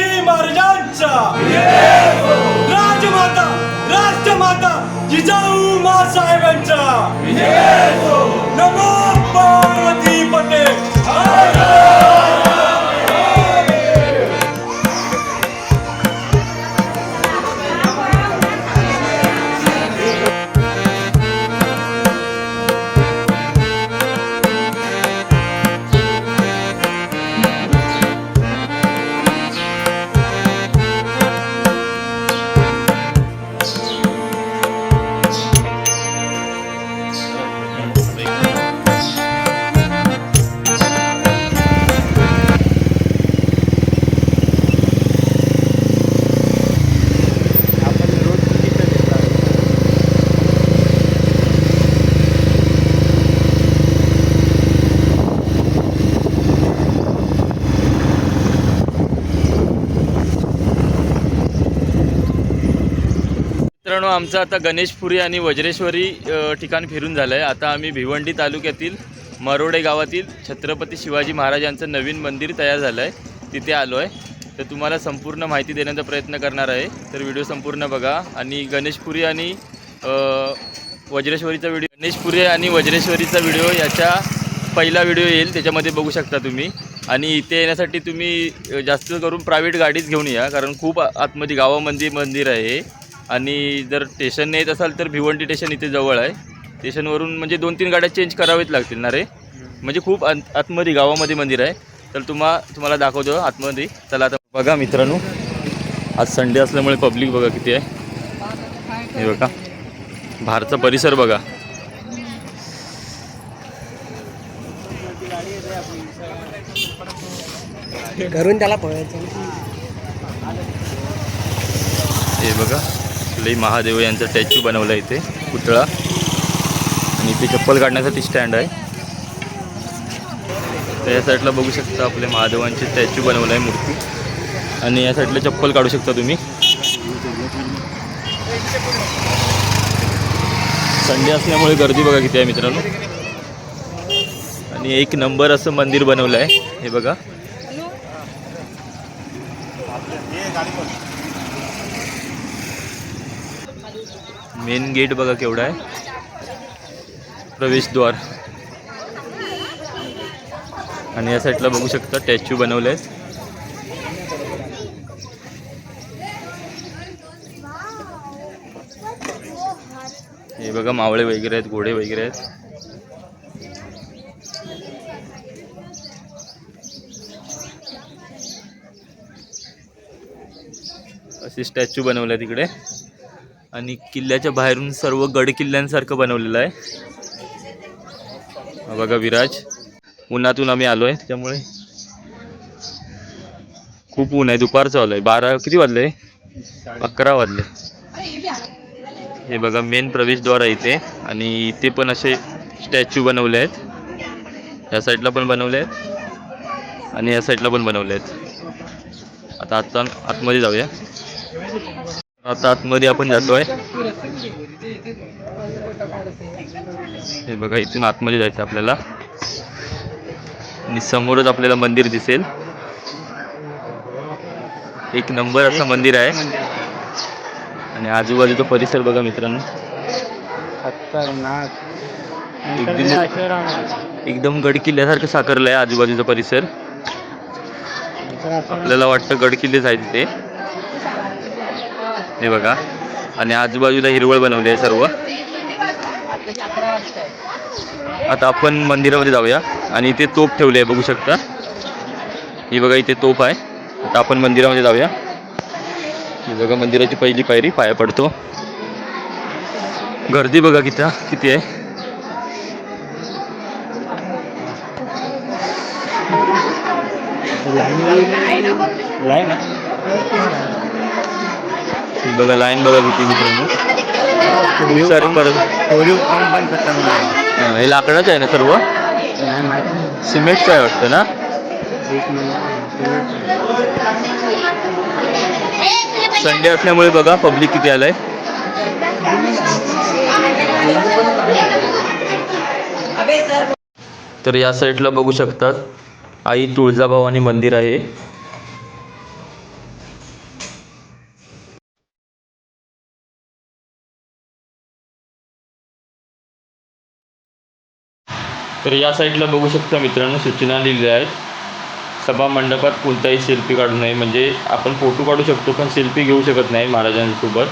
शिवाजी महाराजांचा राजमाता आमचं आता गणेशपुरी आणि वज्रेश्वरी ठिकाण फिरून झालं आहे आता आम्ही भिवंडी तालुक्यातील मरोडे गावातील छत्रपती शिवाजी महाराजांचं नवीन मंदिर तयार झालं आहे तिथे आलो आहे तर तुम्हाला संपूर्ण माहिती देण्याचा प्रयत्न करणार आहे. तर व्हिडिओ संपूर्ण बघा आणि गणेशपुरी आणि वज्रेश्वरीचा व्हिडिओ गणेशपुरी आणि वज्रेश्वरीचा व्हिडिओ याच्या पहिला व्हिडिओ येईल. त्याच्यामध्ये बघू शकता तुम्ही. आणि इथे येण्यासाठी तुम्ही जास्त करून प्रायव्हेट गाडीच घेऊन या. कारण खूप आतमध्ये गावामध्ये मंदिर आहे. आणि जर स्टेशन येत असाल तर भिवंडी स्टेशन इथे जवळ आहे. स्टेशनवरून म्हणजे दोन तीन गाड्या चेंज करावेच लागतील ना रे? म्हणजे खूप आत आतमध्ये गावामध्ये मंदिर आहे. तर तुम्हा तुम्हाला दाखवतो आतमध्ये. चला आता बघा मित्रांनो. आज संडे असल्यामुळे पब्लिक बघा किती आहे. हे बघा. बाहेरचा परिसर बघा. घरून त्याला पळायचं हे बघा. लई महादेव यांचा स्टॅच्यू बनवला इथे पुतळा. आणि इथे चप्पल काढण्यासाठी स्टँड आहे. तर या साईडला बघू शकता आपले महादेवांचे स्टॅच्यू बनवलं आहे मूर्ती. आणि या साईडला चप्पल काढू शकता तुम्ही. संडे असल्यामुळे गर्दी बघा किती आहे मित्रांनो. आणि एक नंबर असं मंदिर बनवलं आहे. हे बघा. मेन गेट बघा केवढा आहे. प्रवेशद्वार. आणि या साईडला बघू शकता स्टॅच्यू बनवले आहेत. हे बघा मावळे वगैरे आहेत घोडे वगैरे आहेत. असे स्टॅच्यू बनवले आहे तिकडे आणि किल्ल्याच्या बाहेरून सर्व गड किल्ल्यांसारखं बनवलेलं आहे. बघा विराज. उन्हातून आम्ही आलो आहे त्यामुळे खूप ऊन आहे. दुपारचं आलो आहे बारा किती वाजले? अकरा वाजले. हे बघा मेन प्रवेशद्वार आहे इथे. आणि इथे पण असे स्टॅच्यू बनवले आहेत. या साईडला पण बनवले आहेत. आणि या साईडला पण बनवले आहेत. आता आत्ता आतमध्ये जाऊया. आता आतमध्ये आपण जातोय. हे बघा इथून आतमध्ये जायचं आपल्याला. आणि समोरच आपल्याला मंदिर दिसेल. एक नंबर असं मंदिर आहे. आणि आजूबाजूचा परिसर बघा मित्रांनो. एकदम एकदम गड किल्ल्यासारखं साकारलं आहे आजूबाजूचा परिसर. आपल्याला वाटतं गड किल्लेच आहे तिथे हे बघा. आणि आजूबाजूला हिरवळ बनवली आहे सर्व. आता आपण मंदिरामध्ये जाऊया. आणि इथे तोप ठेवले आहे बघू शकता. ही बघा इथे तोप आहे. आता आपण मंदिरामध्ये जाऊया. ही बघा मंदिराची पहिली पायरी पाया पडतो. गर्दी बघा किती किती आहे. ही बघा लाईन बघा किती मित्रांनो खूप सारे परत. हा, हे लाकडाचं आहे ना सर्व? सिमेंटचं आहे वाटतं ना? संडे असल्यामुळे बघा पब्लिक किती आलंय. तर या साईडला बघू शकतात. आई तुळजाभवानी मंदिर आहे. तर या साईडला बघू शकता मित्रांनो सूचना लिहिल्या आहेत. सभा मंडपात कोणताही सेल्फी काढू नये. म्हणजे आपण फोटो काढू शकतो पण सेल्फी घेऊ शकत नाही महाराजांसोबत.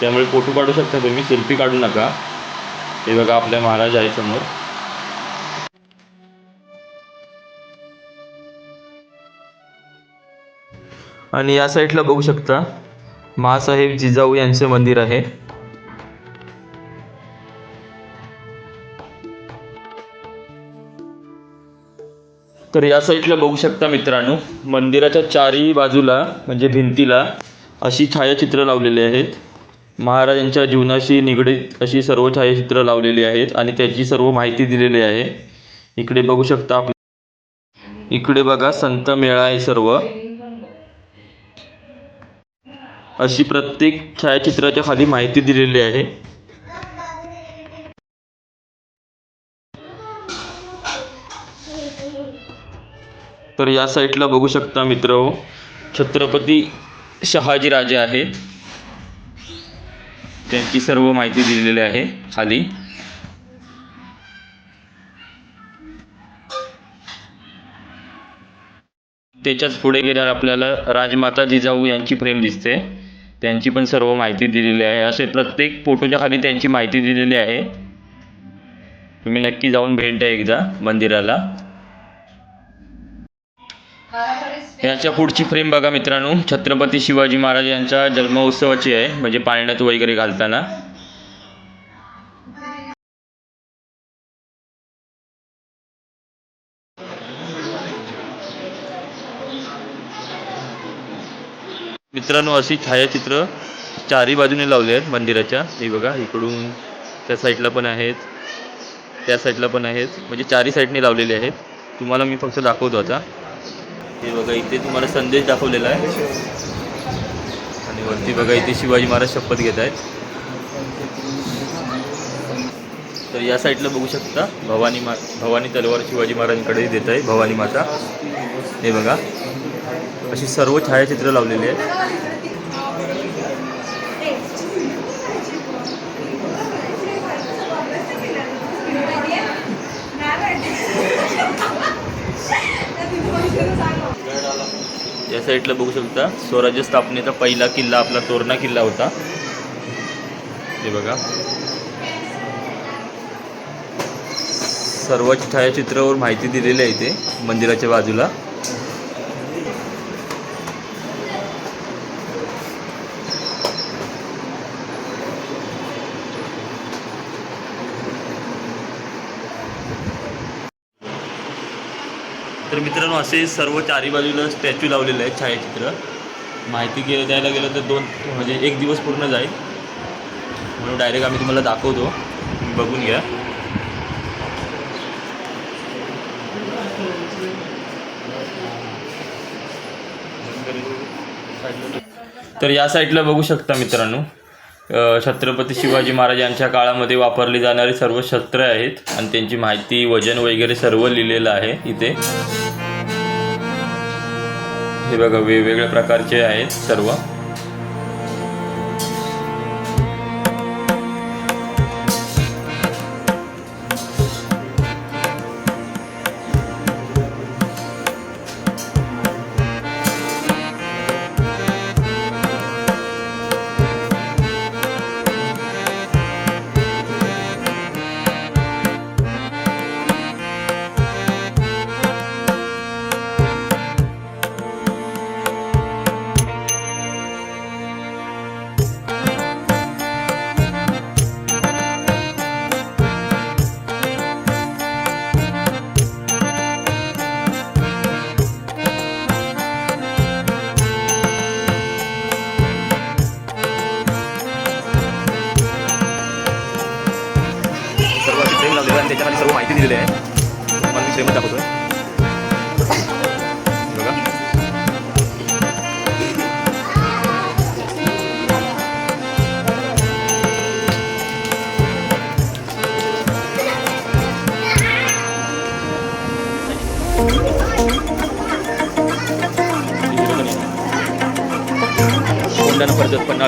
त्यामुळे फोटो काढू शकता तुम्ही सेल्फी काढू नका. हे बघा आपल्या महाराज आहे समोर. आणि या साईडला बघू शकता महासाहेब जिजाऊ यांचे मंदिर आहे. तर या साईडला बघू शकता मित्रांनो मंदिराच्या चारही बाजूला म्हणजे भिंतीला अशी छायाचित्र लावलेली आहेत. महाराजांच्या जीवनाशी निगडीत अशी सर्व छायाचित्र लावलेली आहेत आणि त्याची सर्व माहिती दिलेली आहे. इकडे बघू शकता आप इकडे बघा संत मेळा आहे सर्व. अशी प्रत्येक छायाचित्राच्या खाली माहिती दिलेली आहे. तर या साईटला बघू शकता मित्र छत्रपती शहाजी राजे आहेत त्यांची सर्व माहिती दिलेली आहे खाली. त्याच्याच पुढे गेल्यावर आपल्याला राजमाता जिजाऊ यांची फ्रेम दिसते. त्यांची पण सर्व माहिती दिलेली आहे. असे प्रत्येक फोटोच्या खाली त्यांची माहिती दिलेली आहे. तुम्ही नक्की जाऊन भेट द्या एकदा मंदिराला. याच्या पुढची फ्रेम बघा मित्रांनो. छत्रपती शिवाजी महाराज यांच्या जन्मोत्सवाची आहे. म्हणजे पाळण्यात वगैरे घालताना. मित्रांनो अशी छायाचित्र चारही बाजूने लावले आहेत मंदिराच्या. हे बघा इकडून त्या साईडला पण आहेत. त्या साईडला पण आहेत. म्हणजे चारही साईडने लावलेले आहेत. तुम्हाला मी फक्त दाखवतो आता. हे बघा इथे तुम्हाला संदेश दाखवलेला आहे. आणि वरती बघा इथे शिवाजी महाराज शपथ घेत आहेत. तर या साईडला बघू शकता भवानी मा भवानी तलवार शिवाजी महाराजांकडे देत आहे भवानी माता. हे बघा अशी सर्व छायाचित्र लावलेली आहेत. या साईडला बघू शकता. स्वराज्य स्थापनेचा पहिला किल्ला आपला तोरणा किल्ला होता. हे बघा. सर्व छायाचित्रावर माहिती दिलेली आहे इथे मंदिराच्या बाजूला. तर मित्रांनो असे सर्व चारी बाजूला स्टॅच्यू लावलेले आहेत छायाचित्र. माहिती गे द्यायला गेलं तर दोन म्हणजे एक दिवस पूर्ण जाईल. म्हणून डायरेक्ट आम्ही तुम्हाला दाखवतो. बघून घ्या. तर या साईडला बघू शकता मित्रांनो. छत्रपती शिवाजी महाराज यांच्या काळामध्ये वापरली जाणारी सर्व शस्त्र आहेत आणि त्यांची माहिती वजन वगैरे सर्व लिहिलेलं आहे इथे. हे बघा वेगवेगळ्या प्रकारचे आहेत सर्व.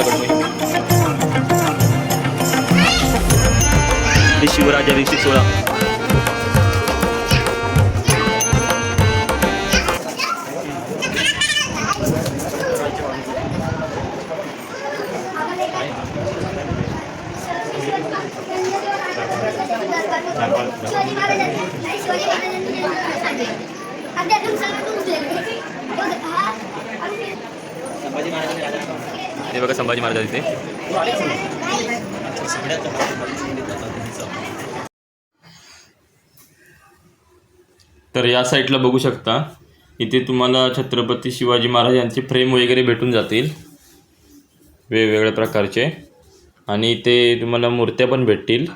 कोंढाणा पडतात पन्हाळगड हे शिवराज अभिषेक सोळा. महाराज तिथे तर या साईडला बघू शकता. इथे तुम्हाला छत्रपती शिवाजी महाराज यांचे फ्रेम वगैरे भेटून जातील. वेगवेगळ्या प्रकारचे. आणि इथे तुम्हाला मूर्त्या पण भेटतील.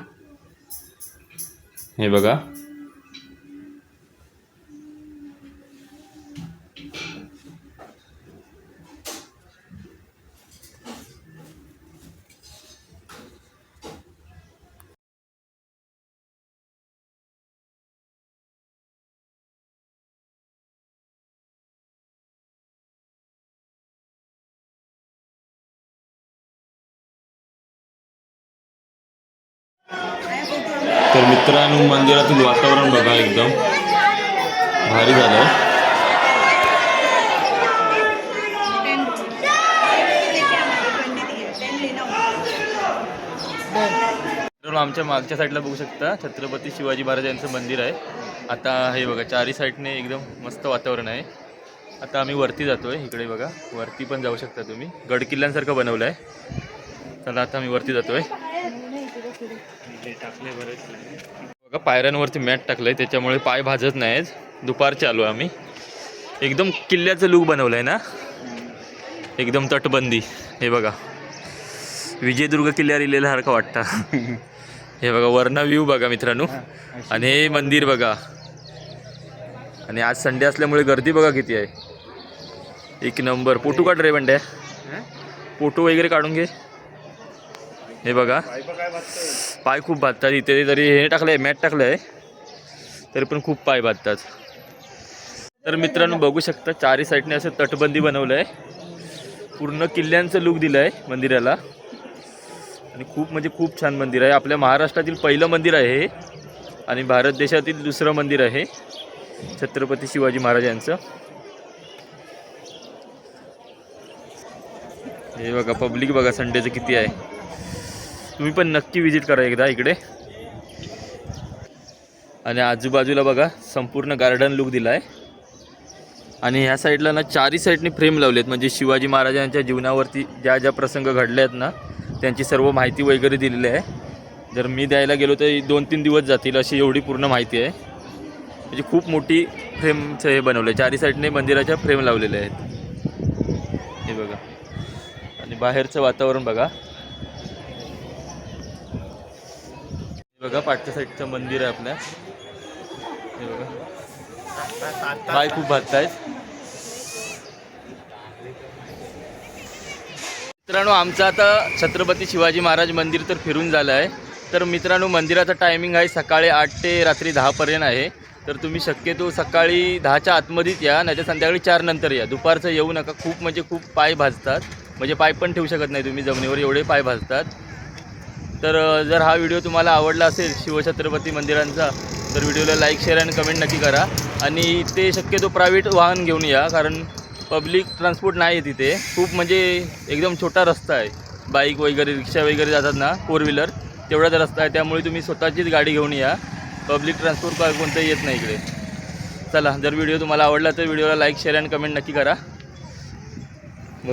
हे बघा. तर मित्रांनो मंदिरातील वातावरण बघा एकदम. भारी झालं आमच्या मागच्या साईडला बघू शकता छत्रपती शिवाजी महाराज यांचं मंदिर आहे. आता हे बघा चारी साईडने एकदम मस्त वातावरण आहे. आता आम्ही वरती जातोय इकडे बघा. वरती पण जाऊ शकता तुम्ही. गड किल्ल्यांसारखं बनवलं आहे चला आता आम्ही वरती जातोय. बघा पायऱ्यांवरती मॅट टाकलंय त्याच्यामुळे पाय भाजत नाहीत. दुपारचे आलो आम्ही. एकदम किल्ल्याचं लूक बनवलं आहे ना? एकदम तटबंदी. हे बघा. विजयदुर्ग किल्ल्यावर इलेल्यासारखं वाटतं. हे बघा वर्ण व्ह्यू बघा मित्रांनो. आणि हे मंदिर बघा. आणि आज संडे असल्यामुळे गर्दी बघा किती आहे. एक नंबर. फोटो काढ रे बंड्या. फोटो वगैरे काढून घे. हे बघा. पाय खूप बाधतात. इथे तरी हे टाकलं आहे मॅट टाकलं आहे तरी पण खूप पाय बाधतात. तर मित्रांनो बघू शकता चारी साईडने असं तटबंदी बनवलं आहे पूर्ण किल्ल्यांचं लुक दिलं आहे मंदिराला. आणि खूप म्हणजे खूप छान मंदिर आहे. आपल्या महाराष्ट्रातील पहिलं मंदिर आहे हे. आणि भारत देशातील दुसरं मंदिर आहे छत्रपती शिवाजी महाराज यांचं. हे बघा पब्लिक बघा संडेचं किती आहे. तुम्ही पण नक्की विजिट करा एकदा इकडे. आणि आजूबाजूला बघा संपूर्ण गार्डन लुक दिला आहे आणि ह्या साईडला ना चारी साईडने फ्रेम लावलेत. म्हणजे शिवाजी महाराजांच्या जीवनावरती ज्या ज्या प्रसंग घडले आहेत ना त्यांची सर्व माहिती वगैरे दिलेली आहे. जर मी द्यायला गेलो तर दोन तीन दिवस जातील अशी एवढी पूर्ण माहिती आहे. म्हणजे खूप मोठी फ्रेमचं हे बनवलं आहे चारी साईडने मंदिराच्या फ्रेम लावलेले आहेत. हे बघा. आणि बाहेरचं वातावरण बघा. बघा पाठच्या साईडचं मंदिर आहे आपल्या. हे बघा. पाय खूप भाजत आहेत. मित्रांनो आमचं आता छत्रपती शिवाजी महाराज मंदिर तर फिरून झालं आहे. तर मित्रांनो मंदिराचा टायमिंग आहे सकाळी आठ ते रात्री दहापर्यंत आहे. तर तुम्ही शक्यतो सकाळी दहाच्या आतमध्येच या नाही तर संध्याकाळी चार नंतर या. दुपारचं येऊ नका. खूप म्हणजे खूप पाय भाजतात. म्हणजे पाय पण ठेवू शकत नाही तुम्ही जमिनीवर एवढे पाय भाजतात. तर जर हा व्हिडिओ तुम्हाला आवडला असेल शिवछत्रपती मंदिरांचा तर व्हिडिओला लाईक शेअर आणि कमेंट नक्की करा. आणि ते शक्यतो प्रायव्हेट वाहन घेऊन या कारण पब्लिक ट्रान्सपोर्ट नाही आहे तिथे. खूप म्हणजे एकदम छोटा रस्ता आहे. बाईक वगैरे रिक्षा वगैरे जातात ना फोर व्हीलर तेवढाच रस्ता आहे. त्यामुळे तुम्ही स्वतःचीच गाडी घेऊन या. पब्लिक ट्रान्सपोर्ट काय कोणतंही येत नाही इकडे. चला जर व्हिडिओ तुम्हाला आवडला तर व्हिडिओला लाईक शेअर आणि कमेंट नक्की करा.